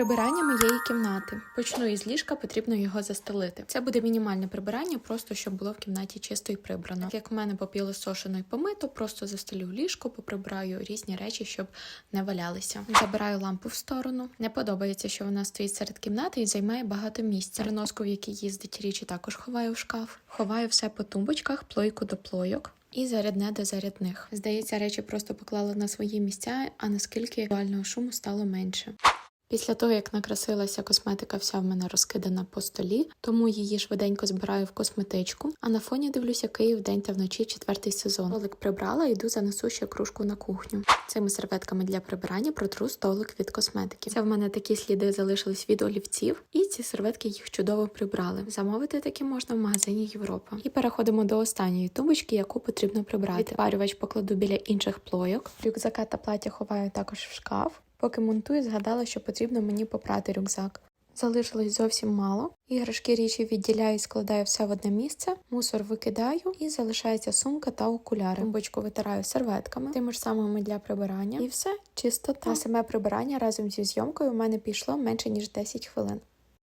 Прибирання моєї кімнати. Почну із ліжка, потрібно його застелити. Це буде мінімальне прибирання, просто щоб було в кімнаті чисто і прибрано. Як в мене попілосошено і помито, просто застелю ліжко, поприбираю різні речі, щоб не валялися. Забираю лампу в сторону. Не подобається, що вона стоїть серед кімнати і займає багато місця. Переноску, в якій їздить річі, також ховаю в шкаф. Ховаю все по тумбочках, плойку до плойок. І зарядне до зарядних. Здається, речі просто поклала на свої місця, а наскільки візуального шуму стало менше. Після того, як накрасилася косметика, вся в мене розкидана по столі, тому її швиденько збираю в косметичку. А на фоні дивлюся Київ день та вночі четвертий сезон. Столик прибрала, йду занесу ще кружку на кухню. Цими серветками для прибирання протру столик від косметики. Це в мене такі сліди залишились від олівців, і ці серветки їх чудово прибрали. Замовити такі можна в магазині Європа. І переходимо до останньої тумбочки, яку потрібно прибрати. Відварювач покладу біля інших плойок. Рюкзака та плаття ховаю також в шкаф. Поки монтую, згадала, що потрібно мені попрати рюкзак. Залишилось зовсім мало. Іграшки річі відділяю і складаю все в одне місце, мусор викидаю і залишається сумка та окуляри. Тумбочку витираю серветками, тими ж самими для прибирання. І все, чистота. На саме прибирання разом зі зйомкою у мене пішло менше ніж 10 хвилин.